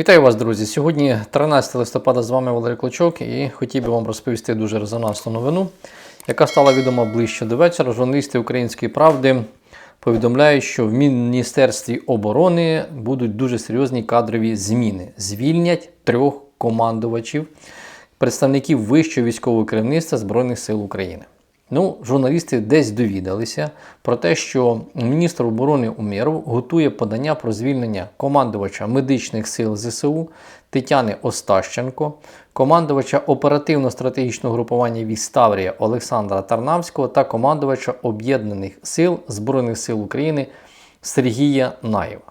Вітаю вас, друзі! Сьогодні 13 листопада з вами Валерій Клочок і хотів би вам розповісти дуже резонансну новину, яка стала відома ближче до вечора. Журналісти Української правди повідомляють, що в Міністерстві оборони будуть дуже серйозні кадрові зміни. Звільнять трьох командувачів, представників вищого військового керівництва Збройних сил України. Ну, журналісти десь довідалися про те, що міністр оборони Умєров готує подання про звільнення командувача медичних сил ЗСУ Тетяни Остащенко, командувача оперативно-стратегічного групування військ Таврія Олександра Тарнавського та командувача Об'єднаних сил Збройних сил України Сергія Наєва.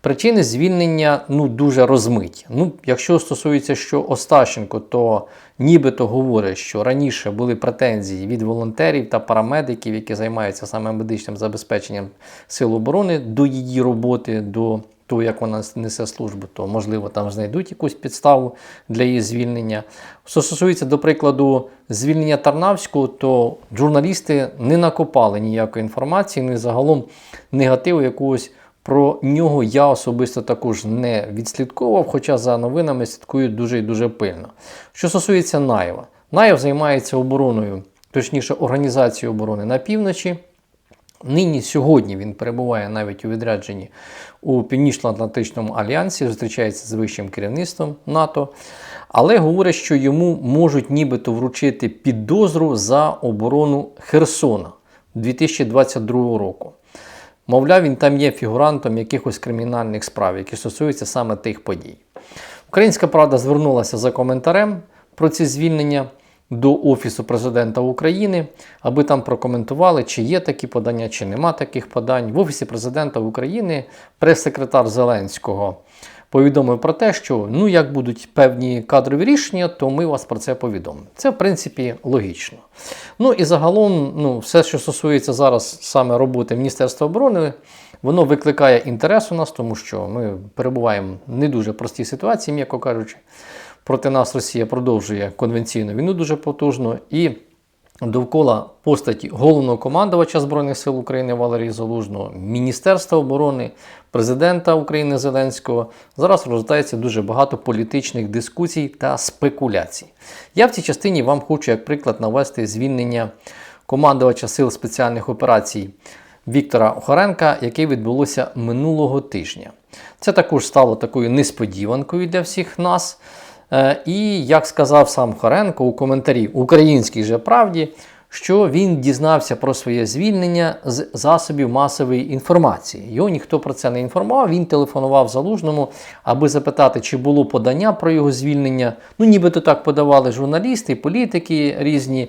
Причини звільнення ну, дуже розмиті. Ну, Якщо стосується що Остащенко, то нібито говорять, що раніше були претензії від волонтерів та парамедиків, які займаються саме медичним забезпеченням сил оборони до її роботи, до того, як вона несе службу, то можливо там знайдуть якусь підставу для її звільнення. Що стосується, до прикладу, звільнення Тарнавського, то журналісти не накопали ніякої інформації, не загалом негативу якогось. Про нього я особисто також не відслідковував, хоча за новинами слідкую дуже і дуже пильно. Що стосується Наєва, Наєв займається обороною, точніше, організацією оборони на півночі. Нині сьогодні він перебуває навіть у відрядженні у Північно-Атлантичному альянсі, зустрічається з вищим керівництвом НАТО, але говорять, що йому можуть нібито вручити підозру за оборону Херсона 2022 року. Мовляв, він там є фігурантом якихось кримінальних справ, які стосуються саме тих подій. Українська правда звернулася за коментарем про ці звільнення до Офісу президента України, аби там прокоментували, чи є такі подання, чи нема таких подань. В Офісі президента України прес-секретар Зеленського повідомив про те, що ну, як будуть певні кадрові рішення, то ми вас про це повідомимо. Це, в принципі, логічно. Ну і загалом, ну, все, що стосується зараз саме роботи Міністерства оборони, воно викликає інтерес у нас, тому що ми перебуваємо в не дуже простій ситуації, м'яко кажучи. Проти нас Росія продовжує конвенційну війну дуже потужно. І довкола постаті головного командувача Збройних сил України Валерія Залужного, Міністерства оборони, президента України Зеленського зараз розгортається дуже багато політичних дискусій та спекуляцій. Я в цій частині вам хочу, як приклад, навести звільнення командувача сил спеціальних операцій. Віктора Охоренка, яке відбулося минулого тижня. Це також стало такою несподіванкою для всіх нас. Е, І як сказав сам Хоренко у коментарі Українській же правді, що він дізнався про своє звільнення з засобів масової інформації. Його ніхто про це не інформував. Він телефонував залужному, аби запитати, чи було подання про його звільнення. Ну, нібито так подавали журналісти, політики різні.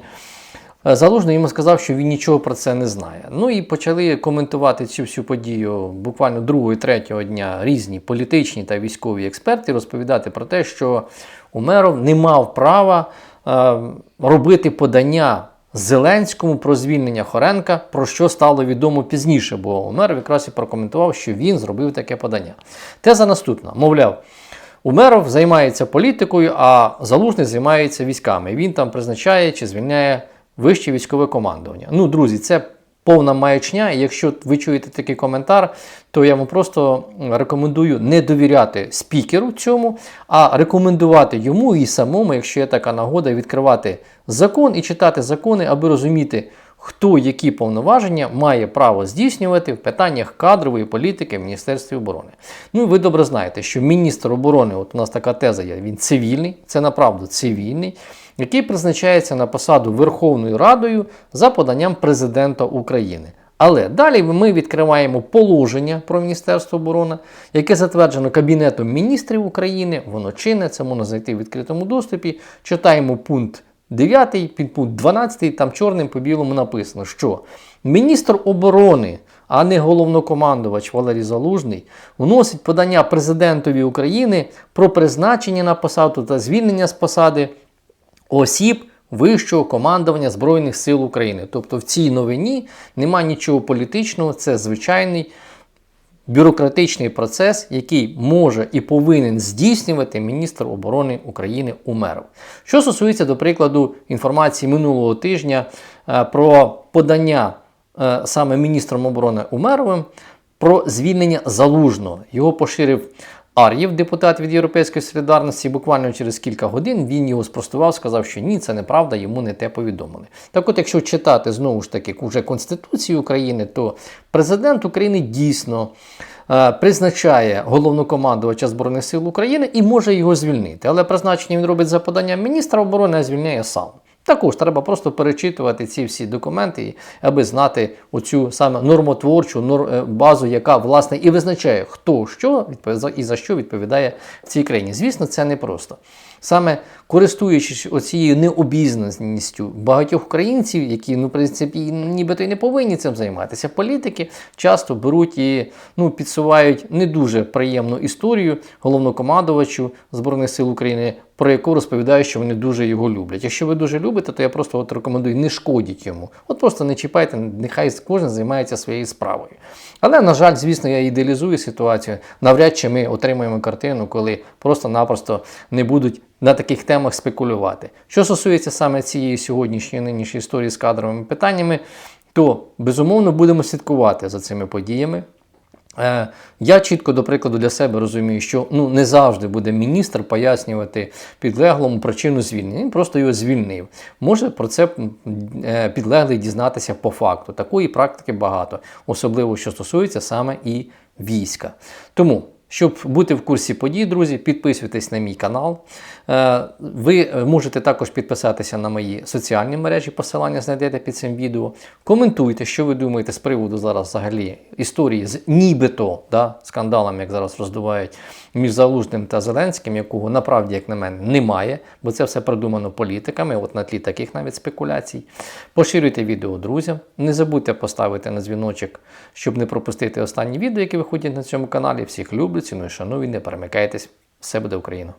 Е, Залужний йому сказав, що він нічого про це не знає. Ну і почали коментувати цю всю подію буквально другого і третього дня різні політичні та військові експерти, розповідати про те, що Умеров не мав права е, робити подання Зеленському про звільнення Хоренка, про що стало відомо пізніше, бо Умеров якраз і прокоментував, що він зробив таке подання. Теза наступна: мовляв. Умеров займається політикою, а Залужний займається військами. Він там призначає чи звільняє вище військове командування. Ну, друзі, це повна маячня. І якщо ви чуєте такий коментар, то я вам просто рекомендую не довіряти спікеру цьому, а рекомендувати йому і самому, якщо є така нагода, відкривати закон і читати закони, аби розуміти. Хто які повноваження має право здійснювати в питаннях кадрової політики в Міністерстві оборони? Ну, ви добре знаєте, що міністр оборони, от у нас така теза є, він цивільний, це направду цивільний, який призначається на посаду Верховною Радою за поданням президента України. Але далі ми відкриваємо положення про Міністерство оборони, яке затверджено Кабінетом міністрів України, воно чинне, це можна знайти в відкритому доступі. Читаємо пункт 9, підпункт 12, там чорним по білому написано, що міністр оборони, а не головнокомандувач Валерій Залужний, вносить подання президентові України про призначення на посаду та звільнення з посади осіб вищого командування Збройних сил України. Тобто в цій новині немає нічого політичного, це звичайний бюрократичний процес, який може і повинен здійснювати міністр оборони України Умеров. Що стосується, до прикладу, інформації минулого тижня е, про подання е, саме міністром оборони Умеровим про звільнення залужного. Його поширив Ар'єв, депутат від Європейської солідарності, буквально через кілька годин він його спростував, сказав, що ні, це неправда, йому не те повідомили. Так от, якщо читати знову ж таки уже Конституцію України, то президент України дійсно е, призначає головнокомандувача Збройних сил України і може його звільнити. Але призначення він робить за поданням міністра оборони, а звільняє сам. Також треба просто перечитувати ці всі документи, аби знати оцю саме нормотворчу е, базу, яка власне і визначає, хто що і за що відповідає в цій країні. Звісно, це непросто. Саме користуючись оцією необізнаністю багатьох українців, які ну, в принципі, нібито й не повинні цим займатися, політики часто беруть і ну, підсувають не дуже приємну історію головнокомандувачу Збройних сил України, про яку розповідають, що вони дуже його люблять. Якщо ви дуже любите, то я просто от рекомендую не шкодіть йому. От просто не чіпайте, нехай кожен займається своєю справою. Але, на жаль, звісно, я ідеалізую ситуацію. Навряд чи ми отримаємо картину, коли просто-напросто не будуть на таких темах спекулювати. Що стосується саме цієї сьогоднішньої нинішньої історії з кадровими питаннями, то безумовно будемо слідкувати за цими подіями. Е, Я чітко, до прикладу, для себе розумію, що ну не завжди буде міністр пояснювати підлеглому причину звільнення. Він просто його звільнив. Може про це е, підлеглий дізнатися по факту. Такої практики багато, особливо що стосується саме і війська. Тому. Щоб бути в курсі подій, друзі, підписуйтесь на мій канал. Е, Ви можете також підписатися на мої соціальні мережі, посилання знайдете під цим відео. Коментуйте, що ви думаєте з приводу зараз взагалі історії з нібито да, скандалом, як зараз роздувають між Залужним та Зеленським, якого направді, як на мене, немає, бо це все придумано політиками, от на тлі таких навіть спекуляцій. Поширюйте відео друзям. Не забудьте поставити на дзвіночок, щоб не пропустити останні відео, які виходять на цьому каналі. Всіх люблю, ціную, шаную, не перемикайтесь. Все буде Україна!